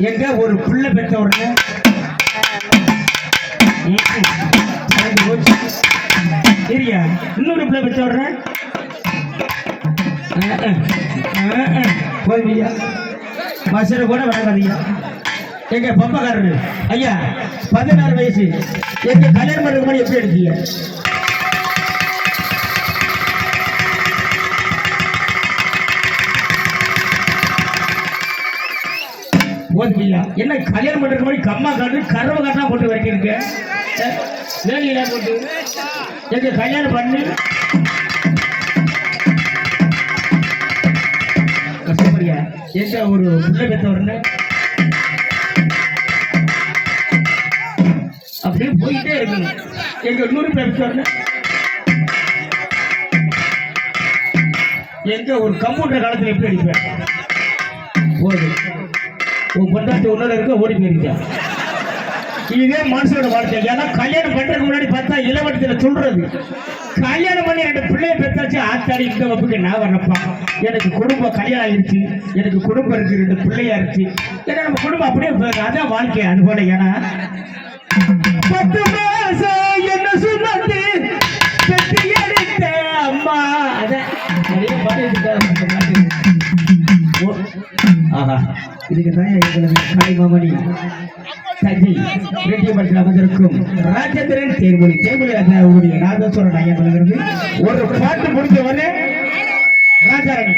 எங்க ஒரு பிள்ளை பெற்ற உடனே? சரியா இன்னொரு பிள்ளை பெற்ற உடனே? அஹ், அஹ், பஸ்ஸில் கூட வாங்காதீங்க எங்க பப்பக்காரரு? ஐயா பதினாறு வயசு. எங்க கல்யாணம் பண்ணுறதுக்கு முன்னாடி எப்படி எடுத்தீங்க போதுமையா என்ன கல்யாணம் பண்ணுறதுக்கு மாதிரி கம்மா காட்டு கறவை காட்டா போட்டு வரைக்கும் வேலையெல்லாம் போட்டு. எங்க கல்யாணம் பண்ணு. கஷ்டப்படியா? எங்க ஒரு பிள்ளை பெற்ற அப்படியே போயிட்டே இருக்கணும் எங்க இன்னொரு பிள்ளை எங்க ஒரு கம்ப்யூட்டர் காலத்தில் எப்படி அடிப்பேன்? போதும் உன் பொண்டாட்டி உன்னோட இருக்க ஓடி போயிருக்கேன் இதே மனுஷனோட வாழ்க்கை. ஏன்னா கல்யாணம் பண்றதுக்கு முன்னாடி பார்த்தா இளவட்டத்தில் சொல்றது. கல்யாணம் பண்ணி ரெண்டு பிள்ளைய பெற்றாச்சு ஆத்தாடி இந்த வப்புக்கு நான் வரப்பா எனக்கு குடும்பம் கல்யாணம் ஆயிருச்சு. எனக்கு குடும்பம் இருக்கு ரெண்டு பிள்ளையா இருக்கு. ஏன்னா நம்ம குடும்பம் அப்படியே அதான் வாழ்க்கை அது போல ஏன்னா பத்து மாசம் என்ன சொன்னது பெட்டி எடுத்த அம்மா. அதான். நிறைய பாட்டு ஓ, ஆஹா. இதுக்கு தான் எங்களது கலை தஞ்சை ரெட்டியப்பட்டில் அமர்ந்திருக்கும் ராஜேந்திரன் தேர்மொழி தேர்மொழி அவருடைய நாதஸ்வரன் ஐயா வருகிறது ஒரு பாட்டு முடிஞ்ச உடனே ராஜாராணி.